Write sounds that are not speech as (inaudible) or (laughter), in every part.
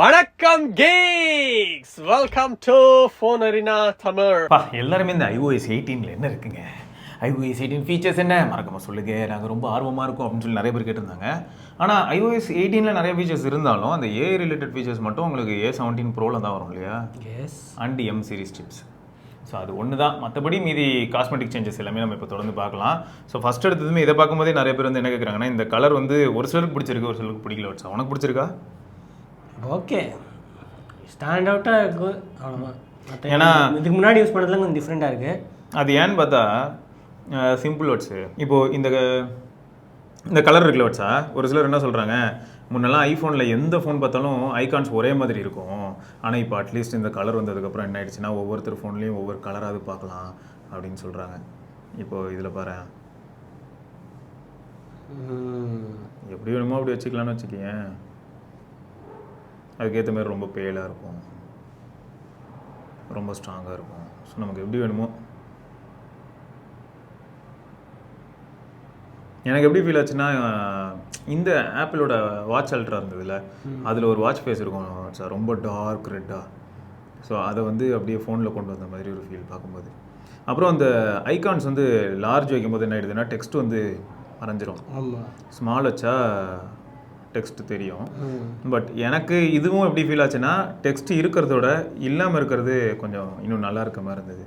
வணக்கம் geeks welcome to phone arena Tamil பா எல்லாருமே இந்த iOS 18 என்ன இருக்குங்க? iOS 18 ஃபீச்சர்ஸ் என்ன? மறக்காம சொல்லுங்க. நாங்கள் ரொம்ப ஆர்வமாக இருக்கோம் அப்படின்னு சொல்லி நிறைய பேர் கேட்டிருந்தாங்க. ஆனால் iOS 18 நிறைய ஃபீச்சர்ஸ் இருந்தாலும் அந்த ஏ ரிலேட்டட் ஃபீச்சர்ஸ் மட்டும் உங்களுக்கு ஏ செவன்டீன் ப்ரோவில் தான் வரும் இல்லையா? S and M series chips so அது ஒன்று தான். மற்றபடி மீதி காஸ்மெட்டிக் சேஞ்சஸ் எல்லாமே நம்ம இப்போ தொடர்ந்து பார்க்கலாம். ஸோ ஃபஸ்ட் எடுத்ததுமே இதை பார்க்கும்போதே நிறைய பேர் வந்து என்ன கேட்குறாங்கன்னா இந்த கலர் வந்து ஒரு சிலருக்கு பிடிச்சிருக்கு ஒரு சிலருக்கு பிடிக்கல. வச்சா உனக்கு பிடிச்சிருக்கா? ஓகே. ஸ்டாண்ட் அவுட்டாக இருக்கும் அவ்வளோதான் ஏன்னா- இதுக்கு முன்னாடி யூஸ் பண்ணதுல கொஞ்சம் டிஃப்ரெண்ட்டாக இருக்குது அது ஏன்னு பார்த்தா சிம்பிள் வேர்ட்ஸு இப்போது இந்த இந்த கலர் இருக்குல்ல வேர்ட்ஸா ஒரு சிலர் என்ன சொல்கிறாங்க முன்னெல்லாம் ஐஃபோனில் எந்த ஃபோன் பார்த்தாலும் ஐகான்ஸ் ஒரே மாதிரி இருக்கும். ஆனால் இப்போ அட்லீஸ்ட் இந்த கலர் வந்ததுக்கப்புறம் என்ன ஆயிடுச்சுன்னா ஒவ்வொருத்தர் ஃபோன்லேயும் ஒவ்வொரு கலராவது பார்க்கலாம் அப்படின்னு சொல்கிறாங்க இப்போது இதில் பாரு. எப்படி வேணுமோ அப்படி வச்சுக்கலாம்னு வச்சுக்கேன் அதுக்கேற்ற மாதிரி ரொம்ப பேலாக இருக்கும். ரொம்ப ஸ்ட்ராங்காக இருக்கும். ஸோ நமக்கு எப்படி வேணுமோ. எனக்கு எப்படி ஃபீல் ஆச்சுன்னா இந்த ஆப்பிளோட வாட்ச் அல்ட்ரா இருந்ததுல அதில் ஒரு வாட்ச் ஃபேஸ் இருக்கும். சார் ரொம்ப டார்க் ரெட்டாக ஸோ அதை வந்து அப்படியே ஃபோனில் கொண்டு வந்த மாதிரி ஒரு ஃபீல் பார்க்கும்போது. அப்புறம் அந்த ஐகான்ஸ் வந்து லார்ஜ் வைக்கும்போது என்ன ஆயிடுதுன்னா டெக்ஸ்ட் வந்து மறைஞ்சிரும். ஸ்மால் வச்சா டெக்ஸ்ட் தெரியும். பட் எனக்கு இதுவும் எப்படி ஃபீல் ஆச்சுன்னா டெக்ஸ்ட் இருக்கிறதோட இல்லாமல் இருக்கிறது கொஞ்சம் இன்னும் நல்லா இருக்க மாதிரி இருந்தது.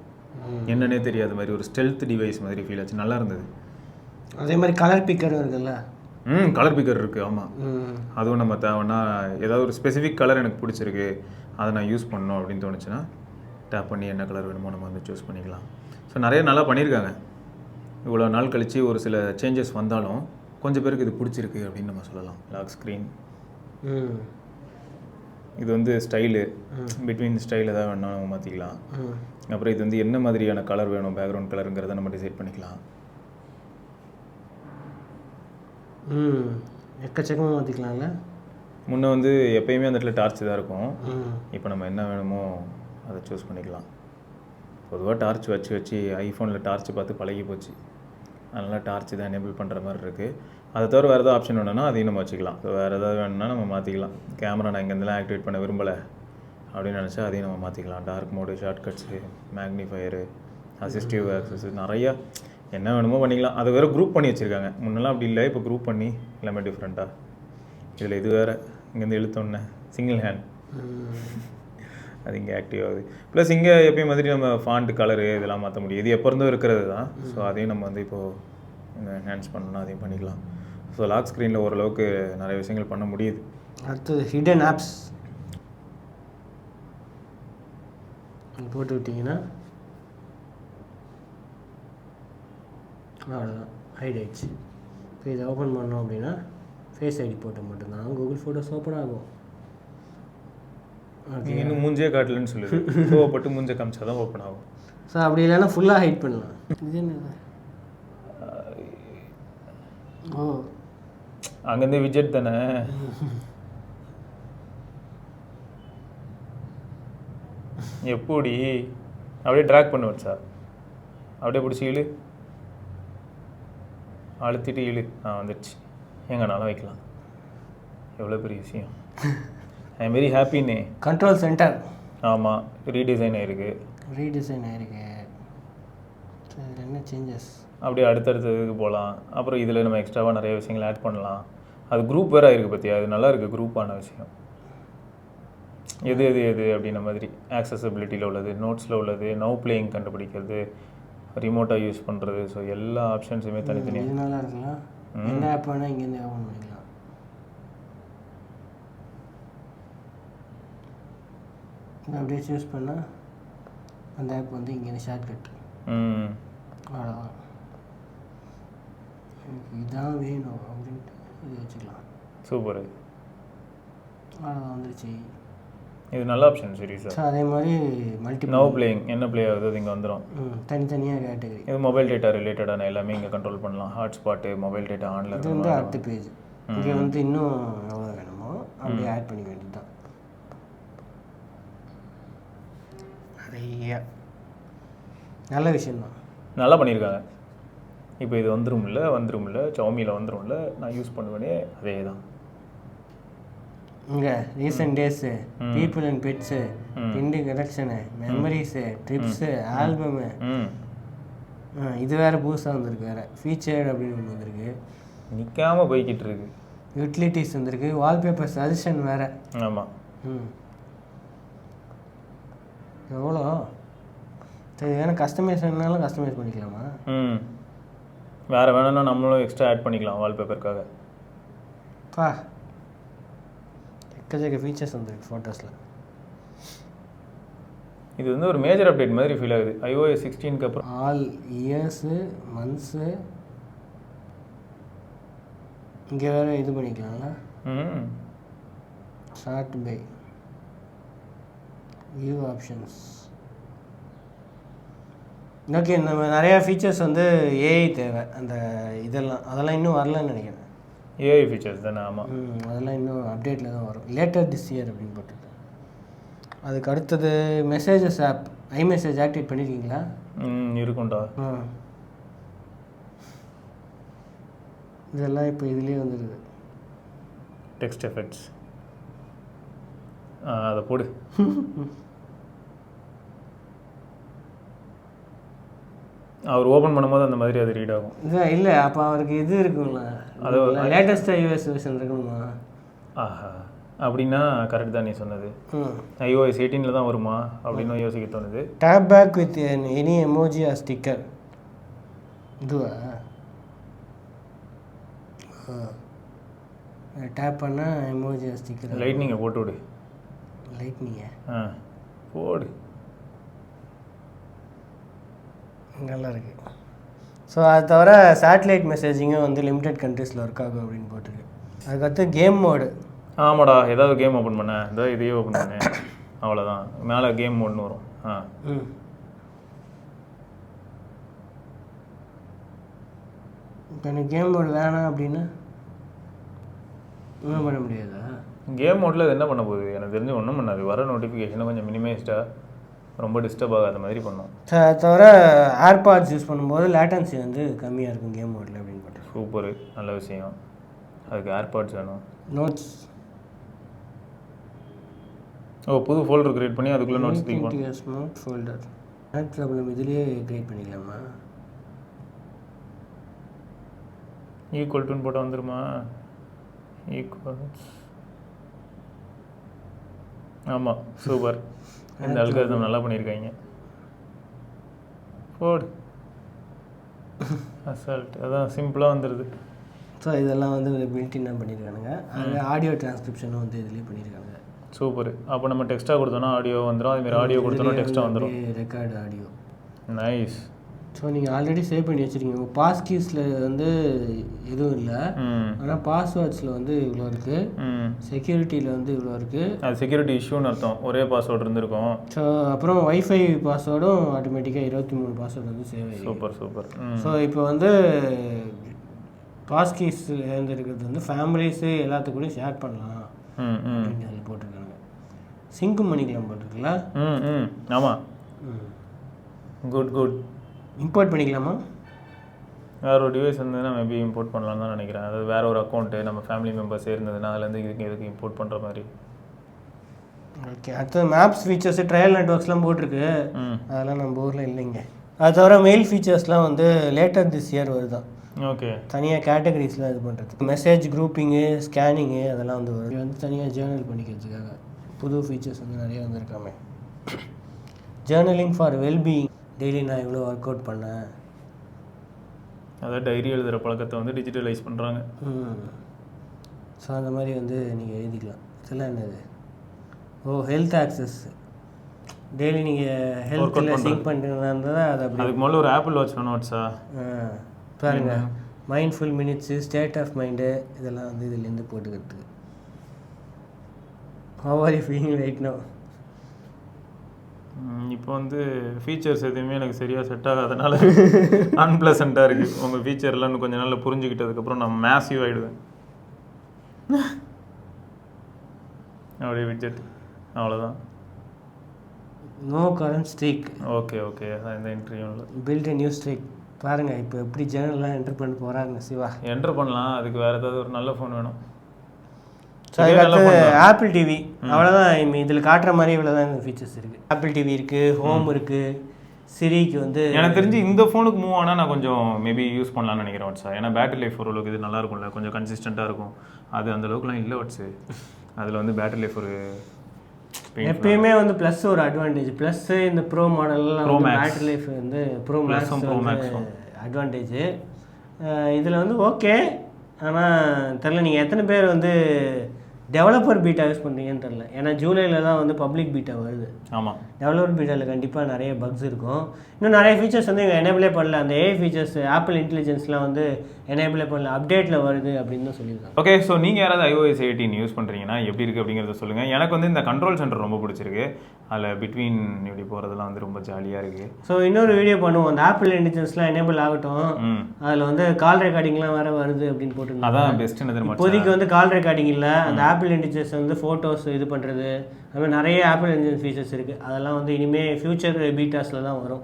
என்னன்னே தெரியாத மாதிரி ஒரு ஸ்டெல்த் டிவைஸ் மாதிரி ஃபீல் ஆச்சு. நல்லா இருந்தது. அதே மாதிரி கலர் பிக்கரும் இருக்குல்ல? ம் கலர் பிக்கர் இருக்குது ஆமாம் அதுவும் நம்ம தேவைன்னா ஏதாவது ஒரு ஸ்பெசிஃபிக் கலர் எனக்கு பிடிச்சிருக்கு அதை நான் யூஸ் பண்ணணும் அப்படின்னு தோணுச்சுன்னா டேப் பண்ணி என்ன கலர் வேணுமோ நம்ம வந்து சூஸ் பண்ணிக்கலாம். ஸோ நிறைய நல்லா பண்ணியிருக்காங்க. இவ்வளோ நாள் கழித்து ஒரு சில சேஞ்சஸ் வந்தாலும் கொஞ்சம் பேருக்கு இது பிடிச்சிருக்கு அப்படின்னு நம்ம சொல்லலாம். லாக் ஸ்க்ரீன் இது வந்து ஸ்டைலு பிட்வீன் ஸ்டைல் எதாவது வேணா நம்ம மாற்றிக்கலாம் அப்புறம் இது வந்து என்ன மாதிரியான கலர் வேணும்? பேக்ரவுண்ட் கலருங்கிறத நம்ம டிசைட் பண்ணிக்கலாம். எக்கச்சக்கமாக மாற்றிக்கலாம்ல முன்ன வந்து எப்பயுமே அந்த இடத்துல டார்ச் தான் இருக்கும். இப்போ நம்ம என்ன வேணுமோ அதை சூஸ் பண்ணிக்கலாம். பொதுவாக டார்ச் வச்சு வச்சு ஐஃபோனில் டார்ச் பார்த்து பழகி போச்சு அதனால் டார்ச் தான் எனேபிள் பண்ணுற மாதிரி இருக்குது அதை தவிர வேறு ஏதாவது ஆப்ஷன் வேணும்னா அதையும் நம்ம வச்சுக்கலாம். ஸோ வேறு ஏதாவது வேணும்னா நம்ம மாற்றிக்கலாம் கேமரா நான் இங்கேருந்துலாம் ஆக்டிவேட் பண்ண விரும்பலை. அப்படின்னு நினச்சா அதையும் நம்ம மாற்றிக்கலாம் dark mode shortcuts magnifier assistive access நிறையா என்ன வேணுமோ பண்ணிக்கலாம். அதை வேறு குரூப் பண்ணி வச்சுருக்காங்க. முன்னெல்லாம் அப்படி இல்லை. இப்போ குரூப் பண்ணி எல்லாமே டிஃப்ரெண்ட்டாக இதில் இது வேறு. இங்கேருந்து இழுத்தோன்னே சிங்கிள் ஹேண்ட் அது இங்கே ஆக்டிவ் ஆகுது. ப்ளஸ் இங்கே எப்பயும் மாதிரி நம்ம ஃபாண்ட் கலரு இதெல்லாம் மாற்ற முடியும். இது எப்போ இருந்தோ இருக்கிறது தான். ஸோ அதையும் நம்ம வந்து இப்போது என்ஹான்ஸ் பண்ணணும் அதையும் பண்ணிக்கலாம். ஸோ லாக் ஸ்க்ரீனில் ஓரளவுக்கு நிறைய விஷயங்கள் பண்ண முடியுது. அடுத்தது ஹிடன் ஆப்ஸ் போட்டு விட்டிங்கன்னா அவ்வளோதான் ஹைட் ஆயிடுச்சு இப்போ இதை ஓப்பன் பண்ணோம் அப்படின்னா ஃபேஸ் ஐடி போட்டு மட்டும்தான். கூகுள் ஃபோட்டோஸ் ஓப்பன் ஆகும். நீ இன்னும் மூஞ்சே காட்டலன்னு சொல்லுது. (laughs) கோவப்பட்டு மூஞ்ச காமிச்சா தான் ஓப்பன் ஆகும். ஸோ அப்படி இல்லைன்னா ஃபுல்லாக ஹைட் பண்ணலாம். இது என்னது? ஓ. அங்கேருந்து விஜெட் தானே? எப்படி? அப்படியே ட்ராக் பண்ண வச்சா அப்படியே பிடிச்சி இழு. அழுத்திட்டு இழு. ஆ வந்துடுச்சு. எங்கனாலும் வைக்கலாம். எவ்வளோ பெரிய விஷயம். ஐ எம் வெரி ஹாப்பின்னே கண்ட்ரோல் சென்டர் ஆமாம் ரீடிசைன் ஆயிருக்கு. ரீடிசைன் இதில் என்ன சேஞ்சஸ் அப்படியே அடுத்தடுத்த இதுக்கு போகலாம். அப்புறம் இதில் நம்ம எக்ஸ்ட்ராவாக நிறைய விஷயங்கள் ஆட் பண்ணலாம். அது குரூப் வேறு ஆயிருக்கு பற்றியா அது நல்லா இருக்குது குரூப்பான விஷயம். எது எது எது அப்படின்ன மாதிரி. ஆக்சசபிலிட்டியில் உள்ளது நோட்ஸில் உள்ளது நவ் பிளேயிங் கண்டுபிடிக்கிறது ரிமோட்டாக யூஸ் பண்ணுறது ஸோ எல்லா ஆப்ஷன்ஸுமே தனித்தனியாக நல்லா இருக்கலாம். என்ன ஆப் வேணால் இங்கேருந்து ஓப்பன் பண்ணிக்கலாம். அப்படியே சூஸ் பண்ணால் அந்த ஆப் வந்து இங்கேருந்து ஷார்ட்கட் எனக்கு இதான் வேணும் அப்படின்ட்டு இது வச்சுக்கலாம். சூப்பர். அவ்வளோதான் வந்துருச்சு. இது நல்ல ஆப்ஷன் சீரியஸாக ஸோ அதே மாதிரி மல்டி நவ் பிளேயிங் என்ன ப்ளே ஆகுது அது இங்கே வந்துடும் தனித்தனியாக கேட்டகரி இது மொபைல் டேட்டா ரிலேட்டடான எல்லாமே இங்கே கண்ட்ரோல் பண்ணலாம். ஹாட்ஸ்பாட்டு மொபைல் டேட்டா ஆனில் இது வந்து அடுத்த பேஜ் இங்கே வந்து இன்னும் எவ்வளோ வேணுமோ அப்படியே ஆட் பண்ணிக்க வேண்டியது தான் நிறைய. நல்ல விஷயம்தான். நல்லா பண்ணியிருக்காங்க. இப்போ இது வந்துரும்ல வந்துரும்ல சவுமியில் வந்துரும்ல நான் யூஸ் பண்ணுவேனே அதே தான் இங்கே recent days people and pets pinned collection memories trips album இது வேறு புதுசாக வந்திருக்கு வேறு. ஃபீச்சர்டு அப்படின்னு ஒன்று வந்திருக்கு. நிற்காமல் போய்கிட்டு இருக்கு யூட்டிலிட்டிஸ் வந்திருக்கு. வால்பேப்பர் சஜஷன் வேறு. ஆமாம் ம். எவ்வளோ? சரி வேணால் கஸ்டமைசேஷன்னாலும் கஸ்டமைஸ் பண்ணிக்கலாமா? ம். வேறு வேணும்னா நம்மளும் எக்ஸ்ட்ரா ஆட் பண்ணிக்கலாம் வால்பேப்பருக்காக பா. எக்கச்சக்க ஃபீச்சர்ஸ் வந்திருக்கு ஃபோட்டோஸில் இது வந்து ஒரு மேஜர் அப்டேட் மாதிரி ஃபீல் ஆகுது. iOS சிக்ஸ்டீனுக்கு அப்புறம். ஆல் இயர்ஸு மந்த்ஸு இங்கே வேறு இது பண்ணிக்கலாம்ல. ம். Sort by view options okay நம்ம நிறையா ஃபீச்சர்ஸ் வந்து ஏஐ தேவை. அந்த இதெல்லாம் அதெல்லாம் இன்னும் வரலன்னு நினைக்கிறேன். ஏஐ ஃபீச்சர்ஸ் தானே ஆமாம் ம், அதெல்லாம் இன்னும் அப்டேட்டில் தான் வரும். லேட்டர் திஸ் இயர் அப்படின்னு போட்டுருக்கு அதுக்கு அடுத்தது messages app iMessage activate பண்ணியிருக்கீங்களா ம் இருக்கும்டா. இதெல்லாம் இப்போ இதுலேயே வந்துடுது டெக்ஸ்ட் எஃபெக்ட்ஸ் அதை போடு. (laughs) அவர் ஓப்பன் பண்ணும்போது அந்த மாதிரி அது ரீட் ஆகும். இல்லை அப்போ அவருக்கு இது இருக்கும்ல. அது லேட்டஸ்ட் ஐஓஎஸ் வெர்ஷன் இருக்கணுமா? ஆஹா. அப்படின்னா கரெக்ட் தான் நீ சொன்னது. ம். iOS எயிட்டீனில் தான் வருமா அப்படின்னு யோசிக்க தோணுது. Tap back with any emoji or sticker இதுவா? டேப் பண்ணால் எமோஜி ஆர் ஸ்டிக்கர் லைட்னிங்கை போட்டு விடு. லைட்னிங்க ஆ. போடு. நல்லா இருக்கு ஸோ அது தவிர சேட்டலைட் மெசேஜிங்கும் வந்து லிமிடெட் கண்ட்ரீஸில் ஒர்க் ஆகும் அப்படின்னு போட்டிருக்கு. அதுக்கடுத்து கேம் மோடு ஆமாடா ஏதாவது கேம் ஓப்பன் பண்ண. இதோ இதையே ஓப்பன் பண்ணேன் அவ்வளோதான் மேலே கேம் ஒன்று வரும். ஆ. ம். இப்போ எனக்கு கேம் மோடு வேணாம் அப்படின்னா ஒன்றும் பண்ண முடியாதா? கேம் மோட்டில் இது என்ன பண்ண போகுது? எனக்கு தெரிஞ்சு ஒன்றும் பண்ணாது. வர நோட்டிஃபிகேஷனை கொஞ்சம் மினிமைஸ்டாக ரொம்ப டிஸ்டர்ப் ஆகாத மாதிரி பண்ணும். தவிர ஏர்பாட்ஸ் யூஸ் பண்ணும்போது லேட்டன்சி வந்து கம்மியாக இருக்கும் கேம் மோடில் அப்படின்னு போட்டு சூப்பரு. நல்ல விஷயம். அதுக்கு ஏர்பாட்ஸ் வேணும். நோட்ஸ் ஓ புது ஃபோல்டர் கிரியேட் பண்ணி அதுக்குள்ளே நோட்ஸ் பண்ணு. ஸ்மார்ட் ஃபோல்டர் ஆட் ப்ராப்ளம் இதுலேயே க்ரியேட் பண்ணிக்கலாமா? ஈக்குவல் டுன்னு போட்டால் வந்துருமா? ஈக்குவல்ஸ் ஆமாம் சூப்பர் இந்த அல்காரிதம் நல்லா பண்ணியிருக்காங்க. போடு. அசால்ட் அதான் சிம்பிளாக வந்துடுது ஸோ இதெல்லாம் வந்து பில்டின்னாக பண்ணியிருக்கானுங்க. அது ஆடியோ டிரான்ஸ்கிரிப்ஷனும் வந்து இதுலேயே பண்ணியிருக்காங்க. சூப்பர் அப்போ நம்ம டெக்ஸ்ட்டாக கொடுத்தோன்னா ஆடியோ வந்துடும் அதுமாரி ஆடியோ கொடுத்தோன்னா டெக்ஸ்ட்டாக வந்துடும் ரெக்கார்டு ஆடியோ நைஸ் ஸோ நீங்கள் ஆல்ரெடி சேவ் பண்ணி வச்சுருக்கீங்க. உங்கள் பாஸ் கீஸில் வந்து எதுவும் இல்லை. ஆனால் பாஸ்வேர்ட்ஸில் வந்து இவ்வளோ இருக்குது செக்யூரிட்டியில் வந்து இவ்வளோ இருக்குது அது செக்யூரிட்டி இஷ்யூன்னு அர்த்தம். ஒரே பாஸ்வேர்டு இருந்திருக்கும். ஸோ அப்புறம் ஒய்ஃபை பாஸ்வேர்டும் ஆட்டோமேட்டிக்காக இருபத்தி மூணு பாஸ்வேர்டு வந்து சேவ் ஆகிருக்கு சூப்பர் சூப்பர். ஸோ இப்போ வந்து பாஸ்கீஸ் இருந்திருக்கிறது வந்து ஃபேமிலிஸு எல்லாத்துக்கூடயும் ஷேர் பண்ணலாம். ம் ம். அப்படின்னு அதில் போட்டிருக்காங்க. சிங்க்கும் பண்ணிக்கலாம் போட்டிருக்குல்ல? ம் ம். ஆமாம் குட் குட் இம்போர்ட் பண்ணிக்கலாமா? வேற ஒரு டிவைஸ் இருந்ததுன்னா மேபி இம்போர்ட் பண்ணலாம் தான் நினைக்கிறேன். அதாவது வேற ஒரு அக்கௌண்ட்டு நம்ம ஃபேமிலி மெம்பர்ஸ் இருந்ததுன்னா அதுலேருந்து இதுக்கு இதுக்கு இம்போர்ட் பண்ணுற மாதிரி. ஓகே அடுத்தது மேப்ஸ் ஃபீச்சர்ஸு ட்ரையல் நெட்ஒர்க்ஸ்லாம் போட்டிருக்கு. அதெல்லாம் நம்ம ஊரில் இல்லைங்க. அது தவிர மெயில் ஃபீச்சர்ஸ்லாம் வந்து லேட்டர் திஸ் இயர் வருதான். ஓகே தனியாக கேட்டகரிஸ்லாம் இது பண்ணுறது மெசேஜ் குரூப்பிங்கு ஸ்கேனிங்கு அதெல்லாம் வந்து வரும். வந்து தனியாக ஜேர்னல் பண்ணிக்கிறதுக்காக. புது ஃபீச்சர்ஸ் வந்து நிறைய வந்திருக்காமே. ஜேர்னலிங் ஃபார் வெல்பீயிங் டெய்லி நான் இவ்வளோ ஒர்க் அவுட் பண்ணேன். அதாவது டைரி எழுதுகிற பழக்கத்தை வந்து டிஜிட்டலைஸ் பண்ணுறாங்க ஸோ அந்த மாதிரி வந்து நீங்கள் எழுதிக்கலாம். இதெல்லாம் என்னது? ஓ ஹெல்த் ஆக்சஸ் டெய்லி நீங்கள் ஹெல்த்தில் சிங்க் பண்ணுறதா இருந்தால் அதை அப்படி அதுக்கு முதல்ல ஒரு ஆப்பிள் வாட்ச் நோட்ஸா ஆ, பாருங்க. Mindful minutes state of mind இதெல்லாம் வந்து இதுலேருந்து போட்டுக்கிறதுக்கு. How are you feeling right now இப்போ வந்து ஃபீச்சர்ஸ் எதுவுமே எனக்கு சரியாக செட் ஆகாதனால அன்பிளசண்ட்டாக இருக்குது உங்கள் ஃபீச்சர்லாம் இன்னும் கொஞ்ச நாளில் புரிஞ்சுக்கிட்டதுக்கப்புறம் நான் மேசிவ் ஆகிடுவேன் அப்படியே விட்ஜெட் அவ்வளோதான் no current streak okay okay இந்த இன்டர்வியூவில் பில்ட் நியூ ஸ்ட்ரீக் பாருங்கள் இப்போ எப்படி ஜேர்னல்லாம் என்டர் பண்ண போகிறாங்க சிவா. என்டர் பண்ணலாம். அதுக்கு வேறு ஏதாவது ஒரு நல்ல ஃபோன் வேணும். அதுக்கடுத்து ஆப்பிள் டிவி அவ்வளோதான் இதில் காட்டுற மாதிரி இவ்வளோதான் இந்த ஃபீச்சர்ஸ் இருக்குது ஆப்பிள் டிவி இருக்குது ஹோம் இருக்குது சிரிக்கு வந்து எனக்கு தெரிஞ்சு இந்த ஃபோனுக்கு மூவ் ஆனால் நான் கொஞ்சம் மேபி யூஸ் பண்ணலாம்னு நினைக்கிறேன் வாட்ஸா ஏன்னா பேட்டரி லைஃப் ஓரளவுக்கு இது நல்லா இருக்கும்ல. கொஞ்சம் கன்சிஸ்டண்ட்டாக இருக்கும். அது அந்த அளவுக்குலாம் இல்லை வாட்ஸு அதில் வந்து பேட்டரி லைஃப் ஒரு. எப்பயுமே வந்து ப்ளஸ் ஒரு அட்வான்டேஜ் ப்ளஸ் இந்த ப்ரோ மாடல்லாம் பேட்டரி லைஃப் வந்து pro max Pro Max advantage இதில் வந்து ஓகே ஆனால் தெரில நீங்கள் எத்தனை பேர் வந்து டெவலப்பர் பீட்டா யூஸ் பண்ணுறீங்கன்னு தெரில ஏன்னா ஜூலையில் தான் வந்து பப்ளிக் பீட்டா வருது. ஆமாம் டெவலப்பர் பீட்டாவில் கண்டிப்பாக நிறைய பக்ஸ் இருக்கும். இன்னும் நிறைய ஃபீச்சர்ஸ் வந்து இவங்க எனேபிளே பண்ணல. அந்த ஏஐ ஃபீச்சர்ஸ் ஆப்பிள் இன்டெலிஜென்ஸ்லாம் வந்து எனேபிளே பண்ணல. அப்டேட்டில் வருது அப்படின்னு தான் சொல்லியிருக்காங்க. ஓகே ஸோ நீங்கள் யாராவது iOS எயிட்டீன் யூஸ் பண்ணுறீங்கன்னா எப்படி இருக்குது அப்படிங்கிறத சொல்லுங்கள் எனக்கு வந்து இந்த கண்ட்ரோல் சென்டர் ரொம்ப பிடிச்சிருக்கு. அதில் பிட்வீன் இப்படி போகிறதுலாம் வந்து ரொம்ப ஜாலியாக இருக்குது ஸோ இன்னொரு வீடியோ பண்ணுவோம். அந்த ஆப்பிள் இன்டெலிஜென்ஸ்லாம் எனேபிள் ஆகட்டும். அதில் வந்து கால் ரெக்கார்டிங்லாம் வேற வருது அப்படின்னு போட்டுருந்தாங்க. அதான் பெஸ்ட் இப்போதைக்கு வந்து கால் ரெக்கார்டிங் இல்லை. அந்த ஆப்பிள் இன்டெலிஜென்ஸ் வந்து ஃபோட்டோஸ் இது பண்ணுறது அது மாதிரி நிறைய ஆப்பிள் இன்டெலிஜென்ஸ் ஃபீச்சர்ஸ் இருக்குது அதெல்லாம் வந்து இனிமேல் ஃபியூச்சர் பீட்டாஸில் தான் வரும்.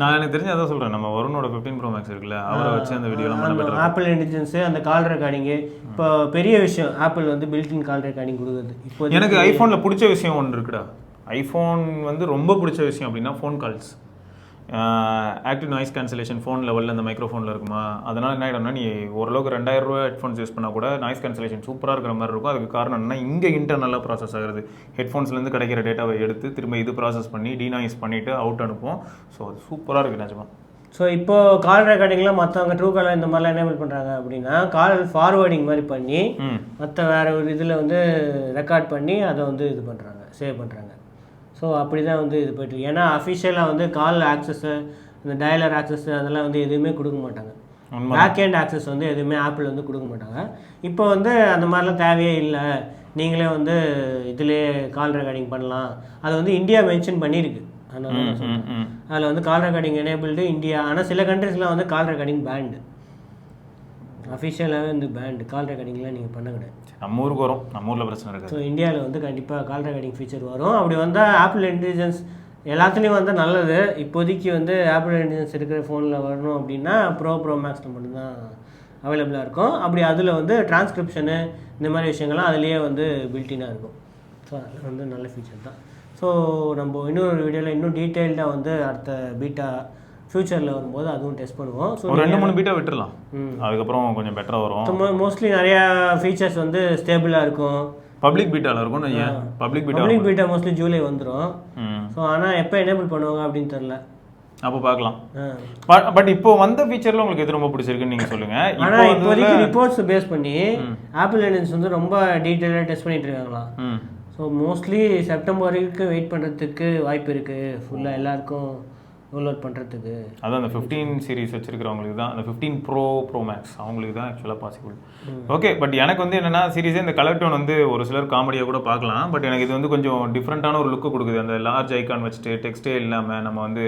நான் எனக்கு தெரிஞ்சு அதான் சொல்கிறேன் நம்ம வருணோட ஃபிஃப்டீன் ப்ரோ மேக்ஸ் இருக்குல்ல அவரை வச்சு அந்த வீடியோலாம் பெட்டர் ஆப்பிள் இன்டெலிஜென்ஸு அந்த கால் ரெக்கார்டிங்கு இப்போ பெரிய விஷயம் ஆப்பிள் வந்து பில்டின் கால் ரெக்கார்டிங் கொடுக்குறது. இப்போ எனக்கு ஐஃபோனில் பிடிச்ச விஷயம் ஒன்று இருக்குடா. ஐஃபோன் வந்து ரொம்ப பிடிச்ச விஷயம் அப்படின்னா phone calls active noise cancellation phone லெவலில் அந்த மைக்ரோஃபோனில் இருக்குமா? அதனால் என்ன ஆகிடும்னா நீ ஓரளவுக்கு ரெண்டாயிரம் ரூபாய் ஹெட்ஃபோன்ஸ் யூஸ் பண்ணால் கூட நாய்ஸ் கேன்சலேஷன் சூப்பராக இருக்கிற மாதிரி இருக்கும். அதுக்கு காரணம் என்னன்னா இங்கே இன்டர்னலாக ப்ராசஸ் ஆகுது ஹெட்ஃபோன்ஸ்லேருந்து கிடைக்கிற டேட்டாவை எடுத்து திரும்ப இது ப்ராசஸ் பண்ணி டீநாய்ஸ் பண்ணிவிட்டு அவுட் அனுப்பும் ஸோ அது சூப்பராக இருக்குது நிஜமா. ஸோ இப்போ கால் ரெக்கார்டிங்லாம் மற்றவங்க ட்ரூ காலர் இந்த மாதிரிலாம் எனேபிள் பண்ணுறாங்க அப்படின்னா கால் ஃபார்வர்டிங் மாதிரி பண்ணி மற்ற வேற ஒரு இதில் வந்து ரெக்கார்ட் பண்ணி அதை வந்து இது பண்ணுறாங்க சேவ் பண்ணுறாங்க ஸோ அப்படி தான் வந்து இது போயிட்டு. ஏன்னா அஃபிஷியலாக வந்து கால் ஆக்சஸ்ஸு இந்த டயலர் ஆக்சஸ் அதெல்லாம் வந்து எதுவுமே கொடுக்க மாட்டாங்க. பேக் ஹேண்ட் ஆக்சஸ் வந்து எதுவுமே ஆப்பிள் வந்து கொடுக்க மாட்டாங்க. இப்போ வந்து அந்த மாதிரிலாம் தேவையே இல்லை. நீங்களே வந்து இதிலே கால் ரெக்கார்டிங் பண்ணலாம். அது வந்து இந்தியா மென்ஷன் பண்ணியிருக்கு அதனால அதில் வந்து கால் ரெக்கார்டிங் எனேபிள்டு இந்தியா ஆனால் சில கண்ட்ரீஸ்லாம் வந்து கால் ரெக்கார்டிங் பேண்டு அஃபிஷியலாகவே வந்து பேண்டு கால் ரெக்கார்டிங்லாம் நீங்கள் பண்ண கிடையாது நம்ம ஊருக்கு வரும். நம்ம ஊரில் பிரச்சனை இருக்காது. ஸோ இந்தியாவில் வந்து கண்டிப்பாக கால் ரெக்கார்டிங் ஃபீச்சர் வரும். அப்படி வந்தால் ஆப்பிள் இன்டெலிஜென்ஸ் எல்லாத்துலேயும் வந்து நல்லது. இப்போதைக்கு வந்து ஆப்பிள் இன்டெலிஜென்ஸ் இருக்கிற ஃபோனில் வரணும் அப்படின்னா ப்ரோ ப்ரோ மேக்ஸில் மட்டும்தான் அவைலபிளாக இருக்கும். அப்படி அதில் வந்து டிரான்ஸ்கிரிப்ஷனு இந்த மாதிரி விஷயங்கள்லாம் அதுலேயே வந்து பில்டினாக இருக்கும். ஸோ அது வந்து நல்ல ஃபீச்சர் தான். ஸோ நம்ம இன்னொரு வீடியோவில் இன்னும் டீட்டெயில்டாக வந்து அடுத்த பீட்டா ஃப்யூச்சரில் வரும்போது அதுவும் டெஸ்ட் பண்ணுவோம். ஸோ ரெண்டு மூணு பீட்டா விட்டுறலாம். ம். அதுக்கப்புறம் கொஞ்சம் பெட்டராக வரும். மோஸ்ட்லி நிறையா ஃபீச்சர்ஸ் வந்து ஸ்டேபிளாக இருக்கும். பப்ளிக் பீட்டாவில் இருக்கும் ஏன் public beta public beta mostly July வந்துடும் ஸோ ஆனால் எப்போ எனேபிள் பண்ணுவாங்க அப்படின்னு தெரில அப்போ பார்க்கலாம். பட் இப்போ வந்த ஃபீச்சர்ல உங்களுக்கு எது ரொம்ப பிடிச்சிருக்குன்னு நீங்க சொல்லுங்க? வந்து இப்போதைக்கு ரிப்போர்ட்ஸ் பேஸ் பண்ணி ஆப்பிள் என்ஜின்ஸ் வந்து ரொம்ப டீட்டெயிலாக டெஸ்ட் பண்ணிட்டு இருக்காங்களாம் ம். ஸோ மோஸ்ட்லி செப்டம்பர் வரைக்கும் வெயிட் பண்ணுறதுக்கு வாய்ப்பு இருக்குது ஃபுல்லாக எல்லாருக்கும் டவுன்லோட் பண்ணுறதுக்கு அதான் அந்த ஃபிஃப்டீன் சீரிஸ் வச்சிருக்கிறவங்களுக்கு தான் அந்த ஃபிஃப்டீன் ப்ரோ ப்ரோ மேக்ஸ் அவங்களுக்கு தான் ஆக்சுவலாக பாசிபிள் ஓகே பட் எனக்கு வந்து என்னன்னா சீரிஸே இந்த கலர் டோன் வந்து ஒரு சிலர் காமெடியாக கூட பார்க்கலாம் பட் எனக்கு இது வந்து கொஞ்சம் டிஃப்ரெண்ட்டான ஒரு லுக்கு கொடுக்குது. அந்த லார்ஜ் ஐகான் வச்சுட்டு டெக்ஸ்டே இல்லாமல் நம்ம வந்து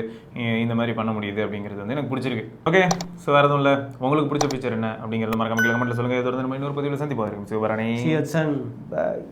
இந்த மாதிரி பண்ண முடியுது அப்படிங்கிறது வந்து எனக்கு பிடிச்சிருக்கு. ஓகே ஸோ வேறு எதுவும் இல்லை. உங்களுக்கு பிடிச்ச ஃபீச்சர் என்ன அப்படிங்கிறத மறக்காம கமெண்ட்டில் சொல்லுங்கள் இது வந்து நம்ம இன்னொரு பதிவில் சந்திப்பாக இருக்கும் சிவபரணி. பாய்